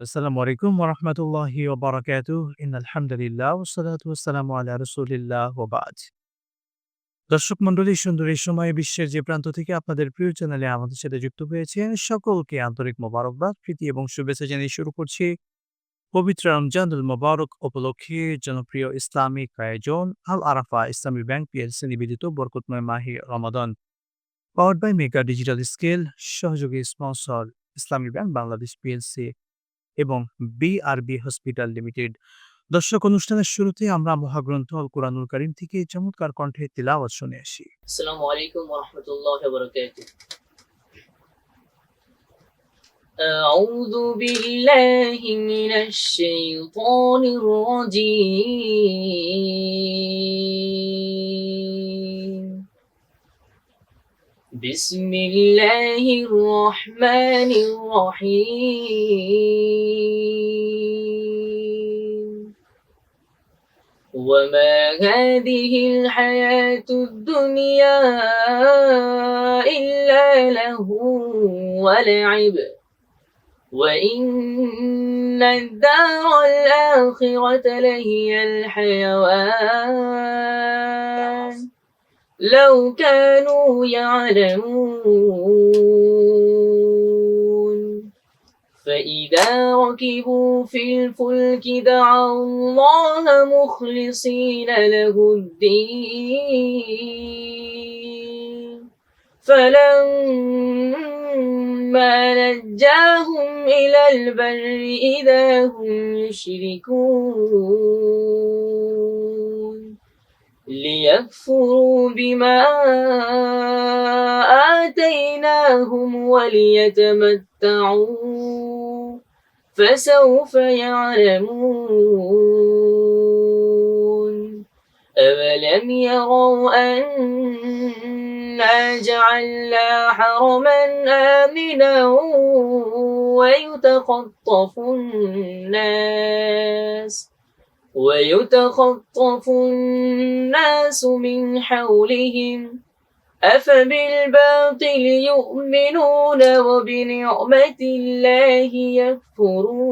আসসালামু আলাইকুম ওরহমতুল্লাহি ওবরাকাতুহ। ইন্নাল হামদুলিল্লাহ ওয়াসসালাতু ওয়াসসালামু আলা রাসূলিল্লাহ ওয়া বাদ। দর্শক মণ্ডলী, সুন্দর এই সময়ে বিশ্বের যে প্রান্ত থেকে আপনাদের প্রিয় চ্যানেলে আমাদের সাথে যুক্ত হয়েছেন সকলকে আন্তরিক মোবারকবাদ, প্রীতি এবং শুভেচ্ছা জানিয়ে শুরু করছি পবিত্র রমজানুল মোবারক উপলক্ষে জনপ্রিয় ইসলামিক আয়োজন আল আরাফা ইসলামী ব্যাংক পিএলসি নিবেদিত বরকতময় Mahi Ramadan. Powered by mega digital scale সহযোগী sponsor Islami bank Bangladesh PLC. এবং বিআরবি হসপিটাল লিমিটেড দর্শক অনুষ্ঠানের শুরুতে আমরা মহাগ্রন্থ আল কোরআনুল করিম থেকে চমৎকার কণ্ঠে তিলাওয়াত শুনে আসি السلام عليكم ورحمة الله وبركاته أعوذ بالله من الشيطان الرجيم بسم الله الرحمن الرحيم. وما هذه الحياة الدنيا إلا له ولعب. وإن الدار الآخرة لهي الحيوان. لو كانوا يعلمون. فإذا ركبوا في الفلك دعوا الله مخلصين له الدين. فلما نجاهم إلى البر إذا هم يشركون. ليكفروا بما آتيناهم وليتمتعوا فسوف يعلمون. أولم يروا أنا جعلنا حرما آمنا ويتخطف الناس ويتخطف الناس من حولهم. أفبالباطل يؤمنون وبنعمة الله يكفرون.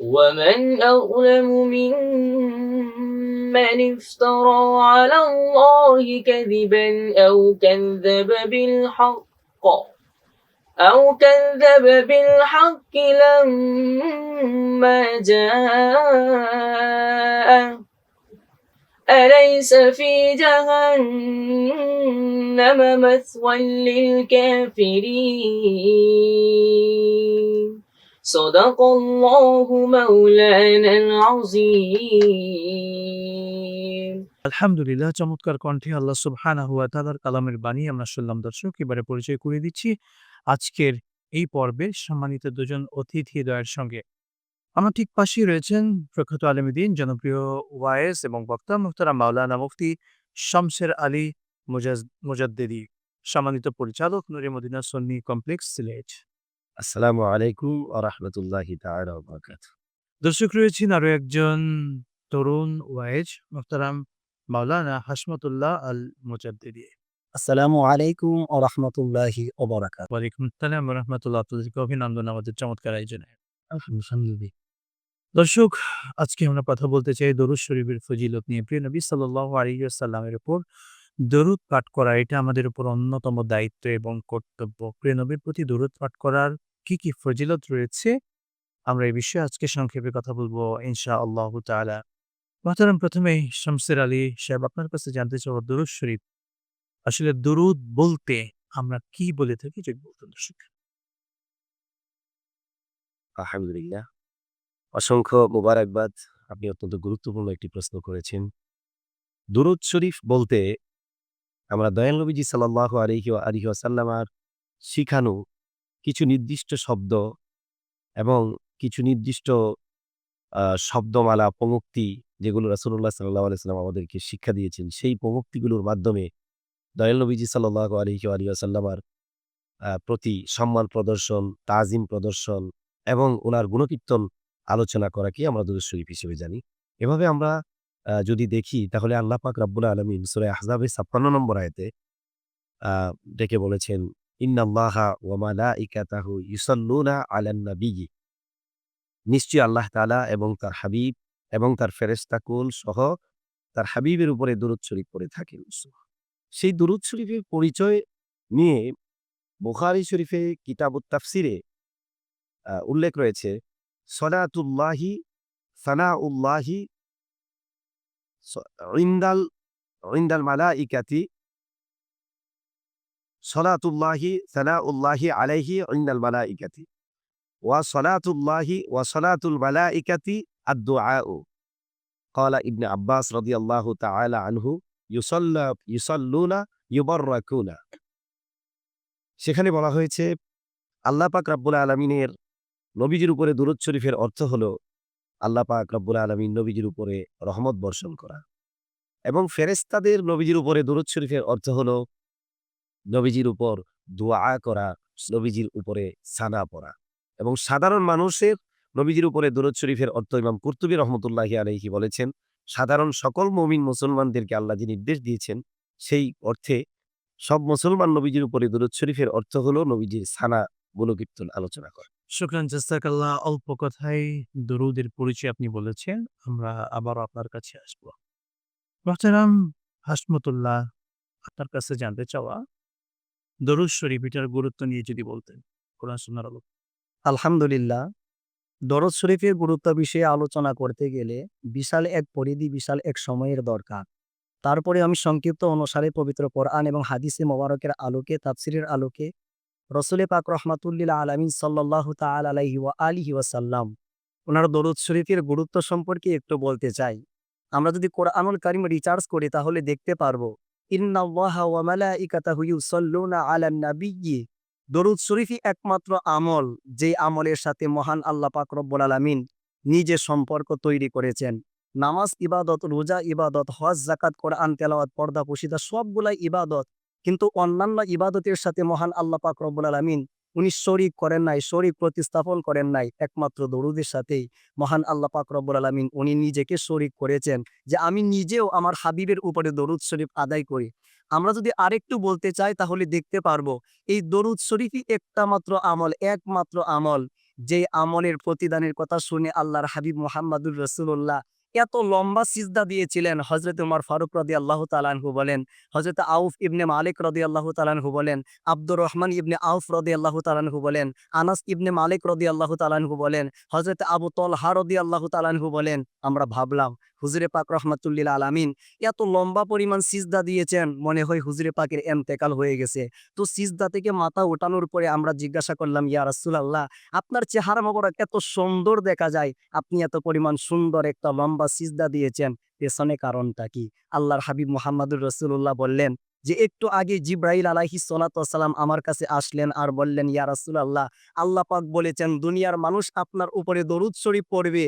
ومن أظلم ممن افترى على الله كذبا أو كذب بالحق. أو كذب بالحق لما جاء أليس في جهنم مثوى للكافرين صدق الله مولانا العظيم আলহামদুলিল্লাহ চমৎকার কণ্ঠে আল্লাহ সুবহানাহু ওয়া তাআলার কালামের বাণী আমরা শুনলাম দর্শক এবারে পরিচয় করে দিচ্ছি আজকের এই পর্বে সম্মানিত দুজন অতিথি দয়ের সঙ্গে। আমার ঠিক পাশেই রয়েছেন প্রখ্যাত আলমীদিন জনপ্রিয় ওয়ায়েস এবং বক্তা মুখতারা মাওলানা মুফতি শামসের আলী মুজাজ মুজাদ্দেদি। সম্মানিত পরিচালক নুরে মদিনা সন্নি কমপ্লেক্স সিলেট। আসসালামু আলাইকুম আ রহমতুল্লাহি তাআলা ওয়া বারাকাতুহু। দর্শক রয়েছেন আরও একজন তরুণ ওয়াইজ মোহতারাম মাওলানা হাসমতুল্লাহ আল মুজাদ্দিদি আসসালামু আলাইকুম আ রহমতুল্লাহি ওয়ালাইকুম আসসালাম রহমতুল্লাহ আপনাদেরকে অভিনন্দন আমাদের চমৎকার আয়োজনে। দর্শক আজকে আমরা কথা বলতে চাই দরুদ শরীফের ফজিলত নিয়ে। প্রিয় নবী সাল্লাল্লাহু আলাইহি ওয়াসাল্লামের উপর দরুদ পাঠ করা এটা আমাদের উপর অন্যতম দায়িত্ব এবং কর্তব্য। প্রিয় নবীর প্রতি দরুদ পাঠ করার কি কি ফজিলত রয়েছে? আমরা এই বিষয়ে আজকে সংক্ষেপে কথা বলব ইনশা আল্লাহ মহতারাম প্রথমে শামসের আলী সাহেব আপনার কাছে জানতে চাবো দরুদ শরীফ আসলে দরুদ বলতে আমরা কি বলে থাকি যদি বলতেন দর্শক? আলহামদুলিল্লাহ। অসংখ্য মোবারকবাদ। আপনি অত্যন্ত গুরুত্বপূর্ণ একটি প্রশ্ন করেছেন। দুরুদ শরীফ বলতে আমরা দয়াল নবীজি সাল্লাল্লাহু আলাইহি ওয়া আলিহি ওয়াসাল্লামার শিখানো কিছু নির্দিষ্ট শব্দ এবং কিছু নির্দিষ্ট শব্দমালা, প্রমুক্তি যেগুলো রাসূলুল্লাহ সাল্লাল্লাহু আলাইহি ওয়াসাল্লাম আমাদেরকে শিক্ষা দিয়েছেন, সেই প্রমুক্তিগুলোর মাধ্যমে দয়াল নবীজি ওয়া আলিহি ওয়াসাল্লামার আহ, প্রতি সম্মান প্রদর্শন তাজিম প্রদর্শন এবং ওনার গুণকীর্তন আলোচনা করাকে আমরা দুরূদ শরীফ হিসেবে জানি। এভাবে আমরা যদি দেখি তাহলে আল্লাহ পাক রাব্বুল আলমিন সুরে আহজাবের ছাপ্পান্ন নম্বর আয়তে ডেকে বলেছেন ইন্নাল্লাহা ওয়া মালাইকাতাহু ইউসাল্লুনা আলান নাবিয়্যি নিশ্চয়ই আল্লাহ তালা এবং তার হাবিব এবং তার ফেরেশতাকুল সহ তার হাবিবের উপরে দুরূদ শরীফ পড়ে থাকেন। সেই দুরূদ শরীফের পরিচয় নিয়ে বুখারী শরীফে কিতাবুত তাফসিরে আ উল্লেখ রয়েছে সলাতুল্লাহি সানাউল্লাহি স ইনদাল ইনদাল মালাইকাতি সলাতুল্লাহি সানাউল্লাহি আলাইহি ইনদাল মালাইকাতি ওয়া সলাতুল্লাহি ওয়া সলাতুল মালাইকাতি আদ-দুআউ قال ابن عباس رضي الله تعالى عنه সেখানে বলা হয়েছে, আল্লাহ পাক রাব্বুল আলমিনের নবীজির উপরে দূরত শরীফের অর্থ হল, আল্লাহ পাক রাব্বুল আলমিন নবীজির উপরে রহমত বর্ষণ করা। এবং ফেরেস্তাদের নবীজির উপরে দূরত শরীফের অর্থ হল, নবীজির উপর দোয়া করা, নবীজির উপরে সানা পড়া। এবং সাধারণ মানুষের নবীজির উপরে দূরত শরীফের অর্থ ইমাম কুর্তুবী রহমতুল্লাহি আলহি বলেছেন সাধারণ সকল মমিন মুসলমানদেরকে আল্লাহ যে নির্দেশ দিয়েছেন সেই অর্থে সব মুসলমান নবীজির উপরে দুরুদ শরীফের অর্থ হলো নবীজির সানা গুণকীর্তন আলোচনা করা। শুক্রান জাস্তাকাল্লাহ অল্প কথায় দরুদের পরিচয় আপনি বলেছেন আমরা আবারও আপনার কাছে আসব। মোহতারাম হাসমতুল্লাহ আপনার কাছে জানতে চাওয়া দরুদ শরীফ এটার গুরুত্ব নিয়ে যদি বলতেন কোরআন সুন্নার আলো আলহামদুলিল্লাহ দরদ শরীফের গুরুত্ব বিষয়ে আলোচনা করতে গেলে বিশাল এক পরিধি, বিশাল এক সময়ের দরকার। তারপরে আমি সংক্ষিপ্ত অনুসারে পবিত্র কোরআন এবং হাদিসে মোবারকের আলোকে, তাফসিরের আলোকে রসুলে পাক রহমাতুল্লিল আলমিন সাল্লাহ তাল আলাইহি ওয়া আলিহি ওয়াসাল্লাম ওনার দরুদ শরীফের গুরুত্ব সম্পর্কে একটু বলতে চাই। আমরা যদি কোরআনুল কারিম রিচার্জ করি তাহলে দেখতে পারব, ইন্নাল্লাহা ওয়া মালাইকাতাহু ইউসাল্লুনা আলান নাবিয়্যি দরুদ শরীফই একমাত্র আমল যে আমলের সাথে মহান আল্লাহ পাক রব্বুল আলামিন নিজে সম্পর্ক তৈরি করেছেন। নামাজ ইবাদত, রোজা ইবাদত, হজ জাকাত কোরআন, তেলাওয়াত, পর্দা, পুশিদা সবগুলাই ইবাদত। কিন্তু অন্যান্য ইবাদতের সাথে মহান আল্লাহ পাক রব্বুল আলামিন উনি শরিক করেন নাই, শরিক প্রতিস্থাপন করেন নাই, একমাত্র দরুদের সাথেই মহান আল্লাহ পাক রব্বুল আলামিন উনি নিজেকে শরিক করেছেন। যে আমি নিজেও আমার হাবিবের উপরে দরুদ শরীফ আদায় করি। আমরা যদি আরেকটু বলতে চাই, তাহলে দেখতে পারব, এই দরুদ শরীফই একটা মাত্র আমল, একমাত্র আমল। যে আমলের প্রতিদানের কথা শুনে আল্লাহর হাবিব মোহাম্মদুর রসুল্লাহ এত লম্বা সিজদা দিয়েছিলেন। হজরত উমর ফারুক রদি আল্লাহ তালানহু বলেন হজরত আউফ ইবনে মালিক রদি আল্লাহ তালানহু বলেন, আব্দুর রহমান ইবনে আউফ রদি আল্লাহ তালানহু বলেন, আনাস ইবনে মালিক রদি আল্লাহ তালানহু বলেন হজরত আবু তলহা রদি আল্লাহ তালানহু বলেন, আমরা ভাবলাম হুজুরে পাক রহমাতুল্লিল আলামিন এত লম্বা পরিমাণ সিজদা দিয়েছেন, মনে হয় হুজুরে পাকের এন্তেকাল হয়ে গেছে। তো সিজদা থেকে মাথা ওঠানোর পরে আমরা জিজ্ঞাসা করলাম, ইয়া রাসূলুল্লাহ, আপনার চেহারা মোবারক এত সুন্দর দেখা যায়, আপনি এত পরিমাণ সুন্দর একটা লম্বা সিজদা দিয়েছেন, পেছনে কারণটা কি? আল্লাহর হাবিব মোহাম্মদুর রসুল্লাহ বললেন যে, একটু আগে জিব্রাইল আলাহি সালাম আমার কাছে আসলেন আর বললেন, ইয়া রাসূলুল্লাহ, আল্লাহ পাক বলেছেন, দুনিয়ার মানুষ আপনার উপরে দরুদ শরীফ পড়বে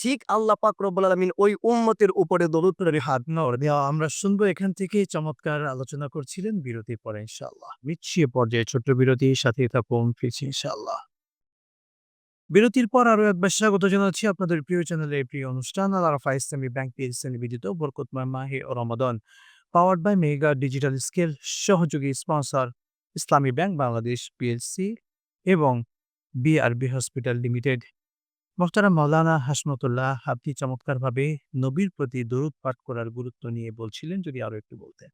ঠিক আল্লাহ পাক রব্বুল ওই উম্মতের উপরে দরুদ শরীফ হাত দেওয়া আমরা শুনব এখান থেকে চমৎকার আলোচনা করছিলেন বিরতির পরে ইনশাল্লাহ মিছিয়ে পর্যায়ে ছোট্ট বিরতি সাথে থাকুন, ফিরছি ইনশাআল্লাহ। বিরতির পর আরও একবার স্বাগত জানাচ্ছি আপনাদের প্রিয় চ্যানেলের প্রিয় অনুষ্ঠান আলারাফা ইসলামী ব্যাংক পিএসএন বিদিত বরকতময় মাহে ও Ramadan. Powered by mega digital scale সহযোগী sponsor, Islami bank Bangladesh PLC এবং বিআরবি হসপিটাল লিমিটেড মোখতারা মাওলানা হাসমতুল্লাহ আপনি চমৎকারভাবে নবীর প্রতি দরুদ পাঠ করার গুরুত্ব নিয়ে বলছিলেন, যদি আরও একটু বলতেন।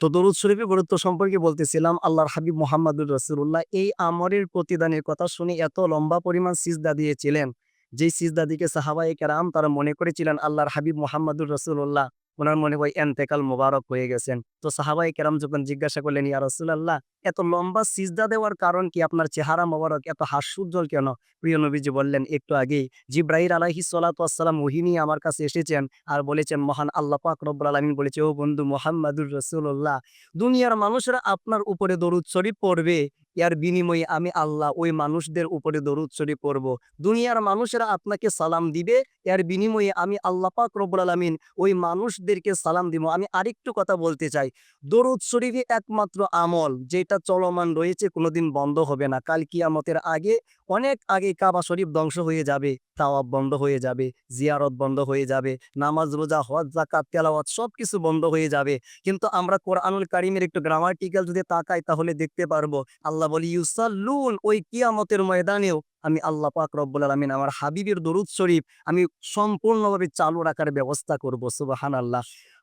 তো দরুদ শরীফের গুরুত্ব সম্পর্কে বলতেছিলাম, আল্লাহর হাবিব মোহাম্মদুর রসুল্লাহ এই আমরের প্রতিদানের কথা শুনে এত লম্বা পরিমাণ সিজদা দিয়েছিলেন, যেই সিজদা দিকে সাহাবাই কেরাম তারা মনে করেছিলেন, আল্লাহর হাবিব মোহাম্মদুর রসুল্লাহ ওনার মনে হয় এন্তেকাল মোবারক হয়ে গেছেন। তো সাহাবাই কেরাম যখন জিজ্ঞাসা করলেন, ইয়া রসুল্লাহ এত লম্বা সিজদা দেওয়ার কারণ কি? আপনার চেহারা মোবারক এত হাস্যোজ্জ্বল কেন? প্রিয় নবীজি বললেন, একটু আগেই জিব্রাহির আলাহি সালাতাম ওহিনী আমার কাছে এসেছেন আর বলেছেন, মহান আল্লাহ পাক রব্বুল আলমিন বলেছে, ও বন্ধু মোহাম্মদুর রসুল্লাহ দুনিয়ার মানুষরা আপনার উপরে দরুদ শরীফ পড়বে। এর বিনিময়ে আমি আল্লাহ ওই মানুষদের উপরে দরুদ শরীফ পড়ব। দুনিয়ার মানুষেরা আপনাকে সালাম দিবে। এর বিনিময়ে আমি আল্লাহ পাক রব্বুল আলমিন ওই মানুষদেরকে সালাম দিব। আমি আরেকটু কথা বলতে চাই। দরুদ শরীফই একমাত্র আমল যেটা চলমান রয়েছে, কোনোদিন বন্ধ হবে না। কাল কিয়ামতের আগে অনেক আগে কাবা শরীফ ধ্বংস হয়ে যাবে, তাওয়াব বন্ধ হয়ে যাবে, জিয়ারত বন্ধ হয়ে যাবে, নামাজ, রোজা, হজ জাকাত তেলাওয়াত সব কিছু বন্ধ হয়ে যাবে। কিন্তু আমরা কোরআনুল কারিমের একটু গ্রামাটিক্যাল যদি তাকাই তাহলে দেখতে পারব, আল্লাহ বলি, ইউসাল্লুন ওই কিয়ামতের ময়দানেও আমি আল্লাহ পাক রব্বুল আলমিন আমার হাবিবের দরুদ শরীফ আমি সম্পূর্ণভাবে চালু রাখার ব্যবস্থা করব। সুবাহান আল্লাহ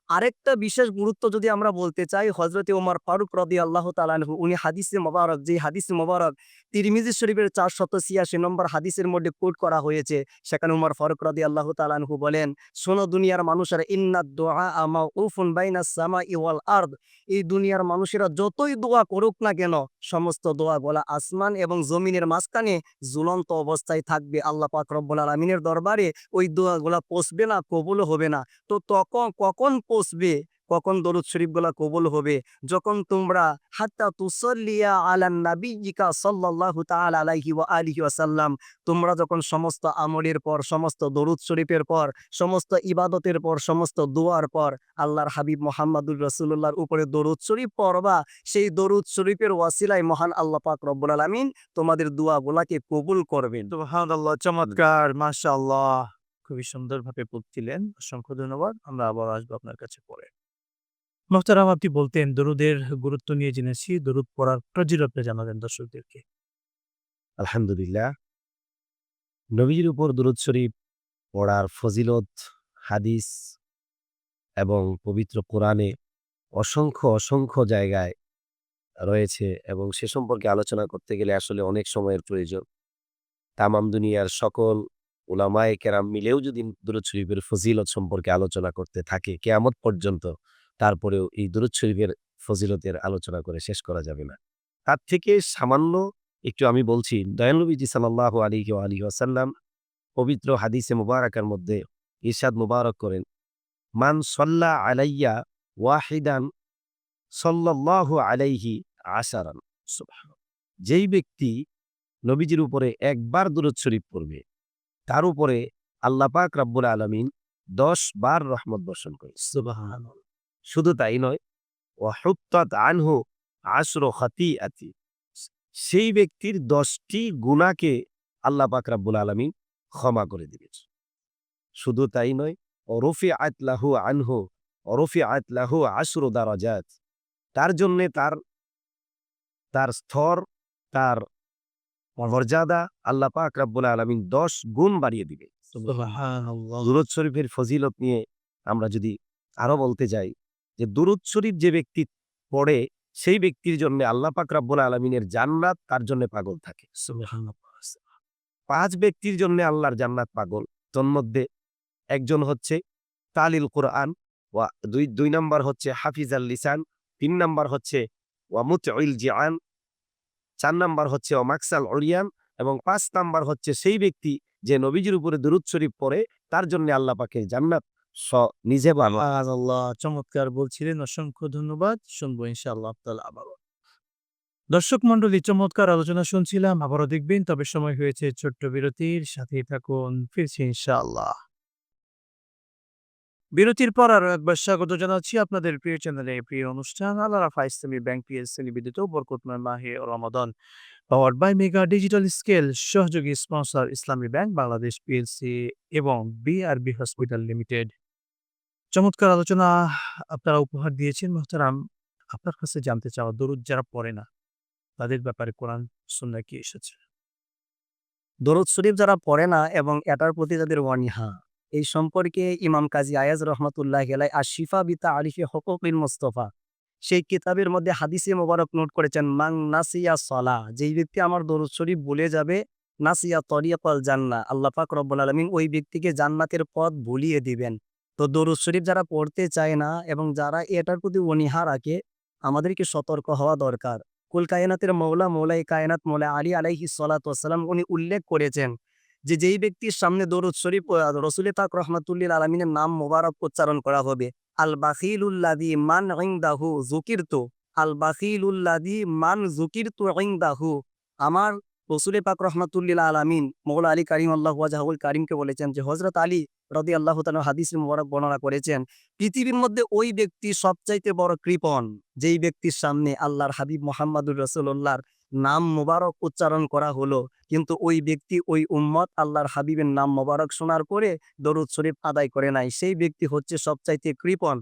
আরেকটা বিশেষ গুরুত্ব যদি আমরা বলতে চাই হজরতে ওমর ফারুক রদি আল্লাহ তালানহু উনি হাদিসে মোবারক যে হাদিসে মোবারক, তিরমিজি শরীফের চার শত ছিয়াশি নম্বর হাদিসের মধ্যে কোট করা হয়েছে। সেখানে উমর ফারুক রদি আল্লাহ তালানহু বলেন, শোনো, দুনিয়ার মানুষের ইন্নাদ দোয়া আমা উফুন বাইনা সামা ইওয়াল আর্দ। এই দুনিয়ার মানুষেরা যতই দোয়া করুক না কেন, সমস্ত দোয়া গলা আসমান এবং জমিনের মাঝখানে ঝুলন্ত অবস্থায় থাকবে। আল্লাহ পাক রব্বুল আলমিনের দরবারে ওই দোয়াগুলা পচবে না কবুল হবে না। তো তখন কখন পচবে কখন দরুদ শরীফগুলা কবুল হবে? যখন তোমরা, হাত্তা তুসল্লিয়া আলান নাবিয়িকা সাল্লাল্লাহু তাআলা আলাইহি ওয়া আলিহি ওয়াসাল্লাম, তোমরা যখন সমস্ত আমলের পর, সমস্ত দরুদ শরীফের পর, সমস্ত ইবাদতের পর, সমস্ত দোয়ার পর, আল্লাহর হাবিব মোহাম্মদুর রাসূলুল্লাহর উপরে দরুদ শরীফ পড়বা, সেই দরুদ শরীফের ওয়াসিলায় মহান আল্লাহ পাক রব্বুল আলামিন তোমাদের দোয়াগুলাকে কবুল করবেন। সুবহানাল্লাহ, চমৎকার, মাশাআল্লাহ। খুবই সুন্দরভাবে বলছিলেন অসংখ্য ধন্যবাদ। আমরা আবার আসব আপনার কাছে পরে। মোহতারাম, আপনি বলতেন, দরুদের গুরুত্ব নিয়ে জেনেছি। দরুদ পড়ার ফজিলতটা জানালেন দর্শকদেরকে। আলহামদুলিল্লাহ। নবীজির উপর দুরুদ শরীফ পড়ার ফজিলত, হাদিস এবং পবিত্র কোরআনে অসংখ্য অসংখ্য জায়গায় রয়েছে এবং সে সম্পর্কে আলোচনা করতে গেলে আসলে অনেক সময়ের প্রয়োজন। তামাম দুনিয়ার সকল ওলামায়ে কেরাম মিলেও যদি দুরুদ শরীফের ফজিলত সম্পর্কে আলোচনা করতে থাকে, কেয়ামত পর্যন্ত তারপরেও এই দুরুদ শরীফের ফজিলতের আলোচনা করে শেষ করা যাবে না। তার থেকে সামান্য একটু আমি বলছি দয়ানবীজি সাল্লাহ আলী আলী আসাল্লাম পবিত্র হাদিসে মুবারকার মধ্যে ইরশাদ মুবারক করেন, মান সল্লা আলাইয়া ওয়াহিদান সল্লাহ আলাইহি আসারান যেই ব্যক্তি নবীজির উপরে একবার দূরত শরীফ পড়বে তার উপরে আল্লাহ পাক রাব্বুল আলামিন দশ বার রহমত বর্ষণ করে শুধু তাই নয় ওয়াহুত্তাত আনহু আশরো খাতি আতি সেই ব্যক্তির দশটি গুণাকে আল্লাহ পাক রাব্বুল আলমী ক্ষমা করে দিবে শুধু তাই নয় অরফি আতলাহু আনহু অরফি আতলাহু আশরো দারাজাত। তার জন্যে তার তার স্তর তার মর্যাদা আল্লাহ পাক রাব্বুল আলমিন দশ গুণ বাড়িয়ে দিবে। সুবহানাল্লাহ। দুরুদ শরীফের ফজিলত নিয়ে আমরা যদি আরও বলতে যাই যে দুরুদ শরীফ যে ব্যক্তি পড়ে সেই ব্যক্তির জন্য আল্লাহ পাক রাব্বুল আলমিনের জান্নাত তার জন্য পাগল থাকে। পাঁচ ব্যক্তির জন্য আল্লাহর জান্নাত পাগল। তন্মধ্যে একজন হচ্ছে তালিল কোরআন ওয়া দুই দুই নম্বর হচ্ছে হাফিজ আল লিসান তিন নম্বর হচ্ছে ওয়ামুত জিয়ান চার নম্বর হচ্ছে ওমাকসাল অরিয়ান এবং পাঁচ নম্বর হচ্ছে সেই ব্যক্তি যে নবীজির উপরে দুরুদ শরীফ পড়ে, তার জন্য আল্লাহ পাকে জান্নাত। নিজে আল্লাহ চমৎকার বলছিলেন, অসংখ্য ধন্যবাদ। শুনব ইনশাআল্লাহ দর্শক মন্ডলী চমৎকার আলোচনা শুনছিলাম, আবারও দেখবেন, তবে সময় হয়েছে ছোট্ট বিরতির সাথে থাকুন, ফিরছি ইনশাআল্লাহ। বিরতির পর আরও একবার স্বাগত জানাচ্ছি আপনাদের প্রিয় চ্যানেলে। প্রিয় অনুষ্ঠান আল্লাহ রাফা ইসলামী ব্যাংক পিএসসি নিবেদিত বরকতময় মাহে Ramadan. Power by mega digital scale সহযোগী sponsor Islami bank Bangladesh PLC এবং বিআরবি হসপিটাল লিমিটেড চমৎকার আলোচনা আপনারা উপহার দিয়েছেন, মোহতারাম। আপনার কাছে জানতে চাওয়া দরুদ যারা পড়ে না, তাদের ব্যাপারে কোরআন, সুন্নাহ কি এসেছে? দরুদ শরীফ যারা পড়ে না এবং এটার প্রতি যাদের ওয়ানিহা এই সম্পর্কে ইমাম কাজী আয়াজ রহমতুল্লাহ গেলাই আর শিফা বিতা আরিফে হকুকিল মোস্তফা, সেই কিতাবের মধ্যে হাদিসে মোবারক নোট করেছেন, মাং নাসিয়া সলা যেই ব্যক্তি আমার দরুদ শরীফ বলে যাবে, নাসিয়া তরিয়াকল জান্না আল্লাহ পাক রব্বুল আলমিন ওই ব্যক্তিকে জান্নাতের পথ ভুলিয়ে দিবেন। তো দরুদ শরীফ যারা পড়তে চায় না এবং যারা এটার প্রতি অনীহা রাখে, আমাদেরকে সতর্ক হওয়া দরকার। কুল কায়নাতের মৌলা মৌলাই কায়নাত মৌলা আলী আলাইহি সালাতাম উনি উল্লেখ করেছেন যে, যেই ব্যক্তির সামনে দরুদ শরীফ রসুল পাক রহমাতুল্লিল আলমিনের নাম মোবারক উচ্চারণ করা হবে, আল বাখিলুল্লাদি মান ইংদাহু জুকিরতু আল বাখিলুল্লাদি মান জুকিরতু ইংদাহু আমার রসুল পাক রহমাতুল্লিল আলামিন মৌলা আলী কারিম আল্লাহ ওয়াজাহুল কারিমকে বলেছেন যে হজরত আলী রদি আল্লাহ তালা হাদিস মোবারক বর্ণনা করেছেন, পৃথিবীর মধ্যে ওই ব্যক্তি সবচাইতে বড় কৃপণ যেই ব্যক্তির সামনে আল্লাহর হাবিব মোহাম্মদুর রসুল্লাহর নাম মোবারক উচ্চারণ করা হলো। কিন্তু ওই ব্যক্তি, ওই উম্মত আল্লাহর হাবিবের নাম মোবারক শোনার পরে দরুদ শরীফ আদায় করে নাই। সেই ব্যক্তি হচ্ছে সবচাইতে কৃপণ।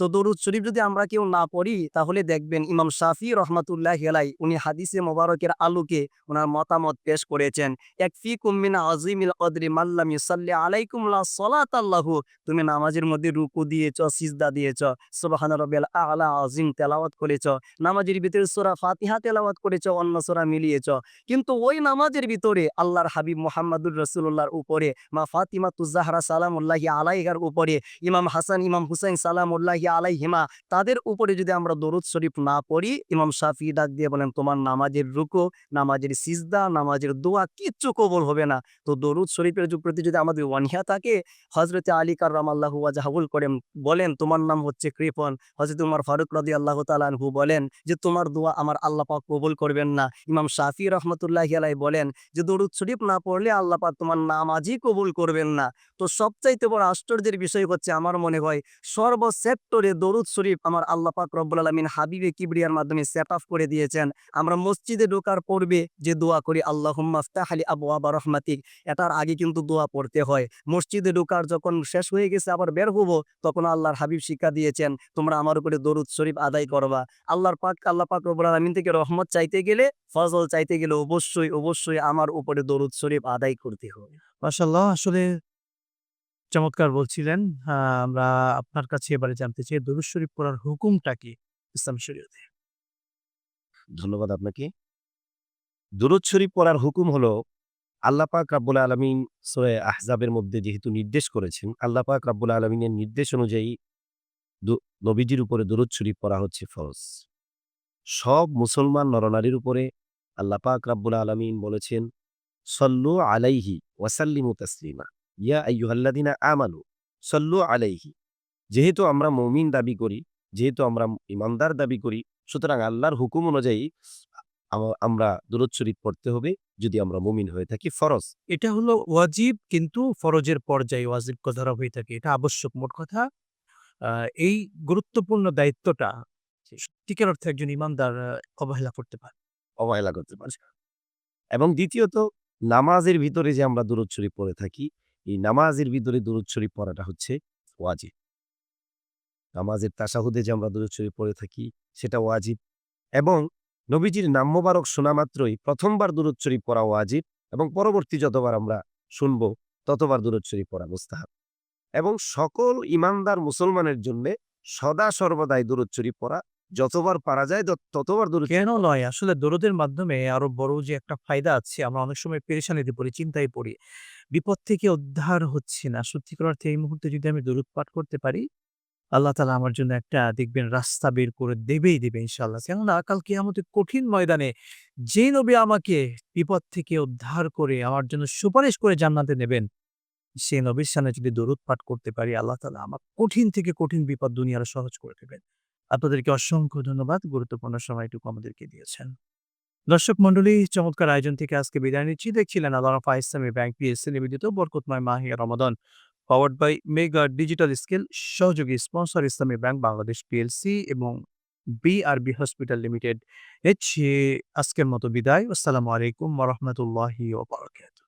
তো দরুদ শরীফ যদি আমরা কেউ না পড়ি, তাহলে দেখবেন ইমাম শাফি রহমাতুল্লাহ হেলাই উনি হাদিসে মোবারকের আলোকে ওনার মতামত পেশ করেছেন। এক ফি কুমিনা আজিমিল কদরি মাল্লাম ইসাল্লি আলাইকুম সলাত আল্লাহু তুমি নামাজের মধ্যে রুকু দিয়েছ, সিজদা দিয়েছ, সুবহান রাব্বিয়াল আলা আজিম তেলাওয়াত করেছ, নামাজের ভিতরে সোরা ফাতিহা তেলাওয়াত করেছ, অন্য সোরা মিলিয়েছ, কিন্তু ওই নামাজের ভিতরে আল্লাহর হাবিব মোহাম্মদুর রসুল্লাহর উপরে, মা ফাতিমা তুজাহরা সালামুল্লাহি আলাইহার উপরে, ইমাম হাসান, ইমাম হুসাইন সালামুল্লাহি আলাইহিমা, তাদের উপরে যদি আমরা দরুদ শরীফ না পড়ি, ইমাম শাফি ডাক দিয়ে বলেন, তোমার নামাজের রুকু, নামাজের সিজদা, নামাজের দোয়া কিচ্ছু কবল হবে না। তো দরুদ শরীফের প্রতি যদি আমাদের ওয়ানিহা থাকে হজরতে আলী কার্রাম আল্লাহ ওয়াজাহাবুল করেন বলেন, তোমার নাম হচ্ছে কৃপন। হজরত উমার ফারুক রদি আল্লাহ তালানহু বলেন যে, তোমার দোয়া আমার আল্লাহ পাক কবুল করবেন না। ইমাম শাফি রহমতুল্লাহ আলাই বলেন যে, দরুদ শরীফ না পড়লে আল্লাহ পাক তোমার নামাজই কবুল করবেন না। তো সবচাইতে বড় আশ্চর্যের বিষয় হচ্ছে, আমার মনে হয় সর্ব সেক্টরে দরুদ শরীফ আমার আল্লাহ পাক রব্বুল আলমিন হাবিবে কিবরিয়ার মাধ্যমে সেট আপ করে দিয়েছেন। আমরা মসজিদে ঢোকার পূর্বে যে দোয়া করি আল্লাহ আলি আবু আবা রহমাতিক এটার আগে কিন্তু দোয়া পড়তে হয়। মসজিদে ঢোকার যখন শেষ হয়ে গেছে, আবার বের হব, তখন আল্লাহর হাবিব শিক্ষা দিয়েছেন, তোমরা আমার উপরে দরুদ শরীফ আদায় করবা। আল্লাহর পাক, আল্লাহ পাক রব্বুল আলমিন থেকে রহমত চাইতে গেলে, ফজল চাইতে গেলে অবশ্যই অবশ্যই আমার উপরে দরুদ শরীফ আদায় করতে হবে। মাশাল্লাহ আসলে চমৎকার বলছিলেন। আমরা আপনার কাছে এবারে জানতে চাই, দরুদ শরীফ পড়ার হুকুমটা কি ইসলাম শরীয়তে? ধন্যবাদ আপনাকে। দুরুদ শরীফ পড়ার হুকুম হলো, আল্লাহ পাক রাব্বুল আলমিন সোয়ে আহজাবের মধ্যে যেহেতু নির্দেশ করেছেন, আল্লাহ পাক রাব্বুল আলমিনের নির্দেশ অনুযায়ী নবীজির উপরে দুরুদ শরীফ পড়া হচ্ছে ফরজ। সব মুসলমান নরনারীর উপরে আল্লাহ পাক রাব্বুল আলমিন বলেছেন, সল্লু আলাইহি ওয়াসাল্লিমু তাসলিমা। ইয়া আইয়ুহাল্লাদিনা আমানু সল্লু আলাইহি। যেহেতু আমরা মমিন দাবি করি যেহেতু আমরা ইমানদার দাবি করি সুতরাং আল্লাহর হুকুম অনুযায়ী আমরা দুরুদ শরীফ পড়তে হবে যদি আমরা মুমিন হয়ে থাকি ফরজ। এটা হলো ওয়াজিব কিন্তু ফরজের পর্যায়ে ওয়াজিবকে ধরা হয়ে থাকে এটা আবশ্যক মোট কথা। এই গুরুত্বপূর্ণ দায়িত্বটা সত্যিকার অর্থে একজন ইমানদার অবহেলা করতে পারে। অবহেলা করতে পারে। এবং দ্বিতীয়ত নামাজের ভিতরে যে আমরা দুরুদ শরীফ পড়ে থাকি এই নামাজের ভিতরে দুরুদ শরীফ পড়াটা হচ্ছে ওয়াজিব। নামাজের তাসাহুদে যে আমরা দুরুদ শরীফ পড়ে থাকি, সেটা ওয়াজিব। এবং নবীজির নাম মোবারক শোনা মাত্রই প্রথমবার দুরুদ শরীফ পড়া ওয়াজিব এবং পরবর্তী যতবার আমরা শুনব, ততবার দুরুদ শরীফ পড়া মুস্তাহাব। এবং সকল ইমানদার মুসলমানের জন্যে সদা সর্বদাই দুরুদ শরীফ পড়া যতবার পারা যায় ততবার দুরুদ কেন নয় আসলে দরদের মাধ্যমে আরও বড় যে একটা ফায়দা আছে, আমরা অনেক সময় পেরেশানিতে পড়ি, চিন্তায় পড়ি। বিপদ থেকে উদ্ধার হচ্ছে না। সত্যিকার অর্থে এই মুহূর্তে যদি আমি দরুদ পাঠ করতে পারি, আল্লাহ তালা আমার জন্য একটা দেখবেন রাস্তা বের করে দেবেই দেবে ইনশাল্লাহ কেননা কাল কিয়ামতের কঠিন ময়দানে যে নবী আমাকে বিপদ থেকে উদ্ধার করে আমার জন্য সুপারিশ করে জান্নাতে নেবেন, সেই নবীর সামনে যদি দরুদ পাঠ করতে পারি, আল্লাহ তালা আমার কঠিন থেকে কঠিন বিপদ দুনিয়ার সহজ করে দেবেন। আপনাদেরকে অসংখ্য ধন্যবাদ। গুরুত্বপূর্ণ সময়টুকু আমাদেরকে দিয়েছেন। দর্শক মন্ডলী চমৎকার আয়োজন থেকে আজকে বিদায় নিচ্ছি। দেখছিলেন আল্লাহ ইসলামী ব্যাংক পিএসসি নিবেদিত বরকতময় Mahiya Ramadan. Powered by mega digital scale সহযোগী sponsor Islami Bank Bangladesh PLC এবং বিআরবি হসপিটাল লিমিটেড চেয়ে আজকের মতো বিদায়। আসসালামু আলাইকুম ওরহমতুল্লাহি ওবরাকাতুহু